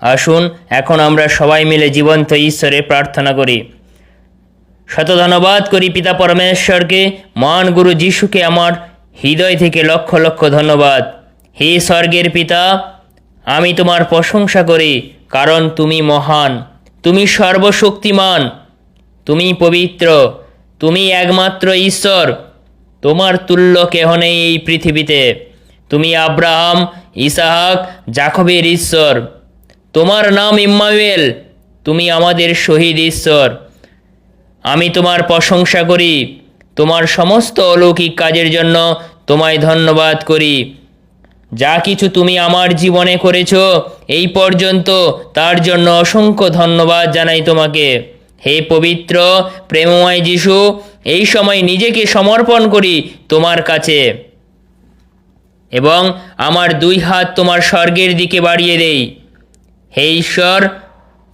আসুন, এখন আমরা সবাই মিলে জীবন্ত ঈশ্বরে প্রার্থনা করি। শত ধন্যবাদ করি পিতা পরমেশ্বরকে, মহান গুরু যিশুকে আমার হৃদয় থেকে লক্ষ লক্ষ ধন্যবাদ। হে স্বর্গের পিতা, আমি তোমার প্রশংসা করি, কারণ তুমি মহান। তুমি সর্বশক্তিমান, তুমি পবিত্র, তুমি একমাত্র ঈশ্বর। তোমার তুল্য কেহ নেই এই পৃথিবীতে। তুমি আব্রাহাম, ইসাহাক, জাকবের ঈশ্বর। তোমার নাম ইম্মানুয়েল, তুমি আমাদের শহীদ ঈশ্বর। আমি তোমার প্রশংসা করি, তোমার সমস্ত অলৌকিক কাজের জন্য তোমায় ধন্যবাদ করি। যা কিছু তুমি আমার জীবনে করেছ, এই পর্যন্ত তার জন্য অসংখ্য ধন্যবাদ জানাই তোমাকে। হে পবিত্র, প্রেমময় যিশু, এই সময় নিজেকে সমর্পণ করি তোমার কাছে। এবং আমার দুই হাত তোমার স্বর্গের দিকে বাড়িয়ে দেই। হে ঈশ্বর,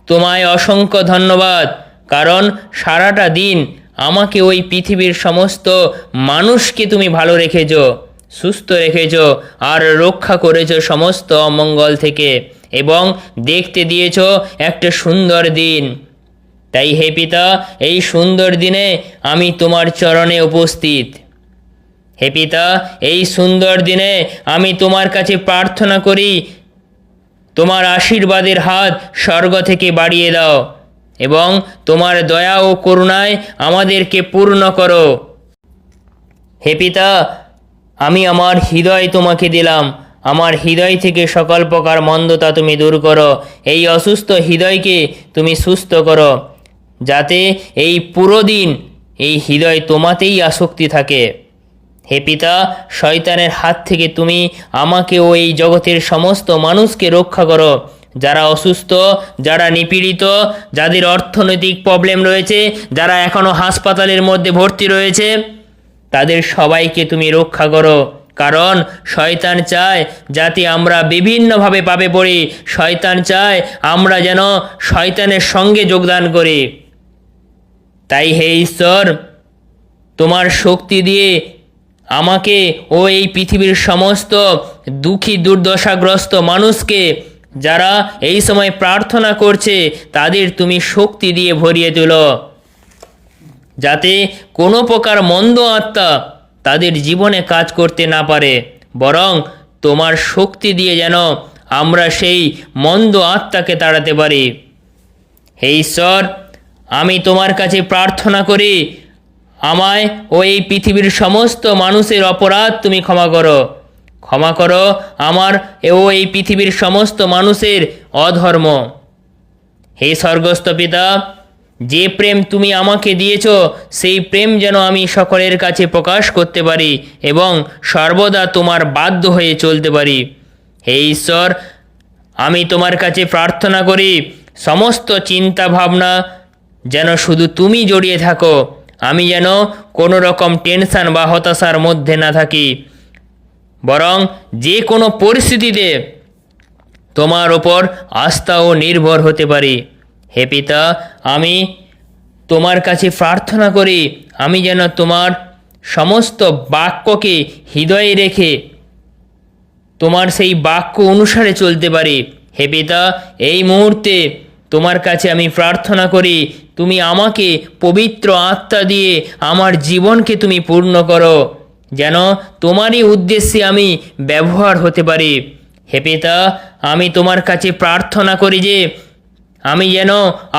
তোমায় অসংখ্য ধন্যবাদ, কারণ সারাটা দিন আমাকে ওই পৃথিবীর সমস্ত মানুষকে তুমি ভালো রেখেছ, সুস্থ রেখেছ আর রক্ষা করেছ সমস্ত অমঙ্গল থেকে এবং দেখতে দিয়েছ একটা সুন্দর দিন। তাই হে পিতা, এই সুন্দর দিনে আমি তোমার চরণে উপস্থিত। হে পিতা, এই সুন্দর দিনে আমি তোমার কাছে প্রার্থনা করি তোমার আশীর্বাদের হাত স্বর্গ থেকে বাড়িয়ে দাও এবং তোমার দয়া ও করুণায় আমাদেরকে পূর্ণ করো। হে পিতা, আমি আমার হৃদয় তোমাকে দিলাম। আমার হৃদয় থেকে সকল প্রকার মন্দতা তুমি দূর করো। এই অসুস্থ হৃদয়কে তুমি সুস্থ করো, যাতে এই পুরো দিন এই হৃদয় তোমাতেই আসক্তি থাকে। হে পিতা, শয়তানের হাত থেকে তুমি আমাকে ও এই জগতের সমস্ত মানুষকে রক্ষা করো। যারা অসুস্থ, যারা নিপীড়িত, যাদের অর্থনৈতিক প্রবলেম রয়েছে, যারা এখনও হাসপাতালের মধ্যে ভর্তি রয়েছে, তাদের সবাইকে তুমি রক্ষা করো। কারণ শয়তান চায় যাতে আমরা বিভিন্নভাবে পাবে পড়ি। শয়তান চায় আমরা যেন শয়তানের সঙ্গে যোগদান করি। তাই হে ঈশ্বর, তোমার শক্তি দিয়ে আমাকে ও এই পৃথিবীর সমস্ত দুঃখী দুর্দশাগ্রস্ত মানুষকে, যারা এই সময় প্রার্থনা করছে, তাদের তুমি শক্তি দিয়ে ভরিয়ে তুলো। যাতে কোনো প্রকার মন্দ আত্মা তাদের জীবনে কাজ করতে না পারে, বরং তোমার শক্তি দিয়ে যেন আমরা সেই মন্দ আত্মাকে তাড়াতে পারি। হে ঈশ্বর, আমি তোমার কাছে প্রার্থনা করি আমায় ও এই পৃথিবীর সমস্ত মানুষের অপরাধ তুমি ক্ষমা করো। ক্ষমা করো আমার ও এই পৃথিবীর সমস্ত মানুষের অধর্ম। হে স্বর্গস্থ পিতা, যে প্রেম তুমি আমাকে দিয়েছ, সেই প্রেম যেন আমি সকলের কাছে প্রকাশ করতে পারি এবং সর্বদা তোমার বাধ্য হয়ে চলতে পারি। হে ঈশ্বর, আমি তোমার কাছে প্রার্থনা করি, সমস্ত চিন্তা ভাবনা যেন শুধু তুমি জড়িয়ে থাকো। আমি যেন কোনো রকম টেনশান বা হতাশার মধ্যে না থাকি। বরং যে কোনো পরিস্থিতিতে তোমার ওপর আস্থা ও নির্ভর হতে পারি। হে পিতা, আমি তোমার কাছে প্রার্থনা করি, আমি যেন তোমার সমস্ত বাক্যকে হৃদয়ে রেখে তোমার সেই বাক্য অনুসারে চলতে পারি। হে পিতা, এই মুহূর্তে তোমার কাছে আমি প্রার্থনা করি, তুমি আমাকে পবিত্র আত্মা দিয়ে আমার জীবনকে তুমি পূর্ণ করো, যেন তোমারই উদ্দেশ্যে আমি ব্যবহার হতে পারি। হে পিতা, আমি তোমার কাছে প্রার্থনা করি যে, আমি যেন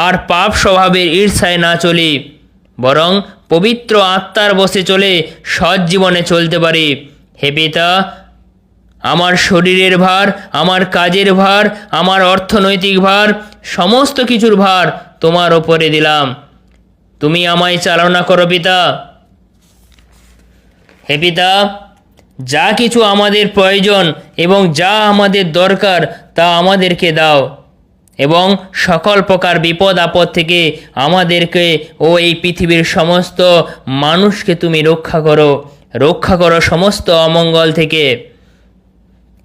আর পাপ স্বভাবের ঈর্ষায় না চলি, বরং পবিত্র আত্মার বসে চলে সৎ জীবনে চলতে পারি। হে পিতা আমার শরীরের ভার, আমার কাজের ভার, আমার অর্থনৈতিক ভার, সমস্ত কিছুর ভার তোমার ওপরে দিলাম। তুমি আমায় চালনা করো পিতা। হে পিতা, যা কিছু আমাদের প্রয়োজন এবং যা আমাদের দরকার তা আমাদেরকে দাও এবং সকল প্রকার বিপদ আপদ থেকে আমাদেরকে ও এই পৃথিবীর সমস্ত মানুষকে তুমি রক্ষা করো। রক্ষা করো সমস্ত অমঙ্গল থেকে।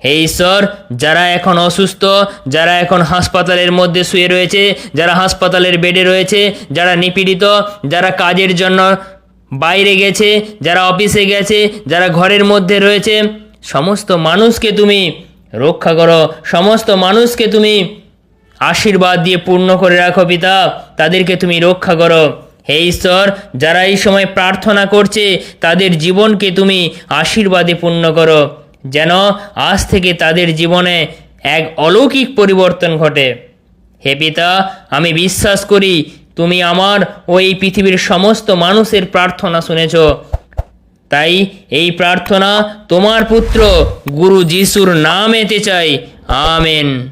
হে ঈশ্বর, যারা এখন অসুস্থ, যারা এখন হাসপাতালের মধ্যে শুয়ে রয়েছে, যারা হাসপাতালের বেডে রয়েছে, যারা নিপীড়িত, যারা কাজের জন্য বাইরে গেছে, যারা অফিসে গেছে, যারা ঘরের মধ্যে রয়েছে, সমস্ত মানুষকে তুমি রক্ষা করো, সমস্ত মানুষকে তুমি আশীর্বাদ দিয়ে পূর্ণ করে রাখো পিতা, তাদেরকে তুমি রক্ষা করো। হে ঈশ্বর, যারা এই সময় প্রার্থনা করছে, তাদের জীবনকে তুমি আশীর্বাদে পূর্ণ করো। যেন আজ থেকে তাদের জীবনে এক অলৌকিক পরিবর্তন ঘটে। হে পিতা, আমি বিশ্বাস করি তুমি আমার ও এই পৃথিবীর সমস্ত মানুষের প্রার্থনা শুনেছ। তাই এই প্রার্থনা তোমার পুত্র গুরু যিশুর নামেতে চাই। আমেন।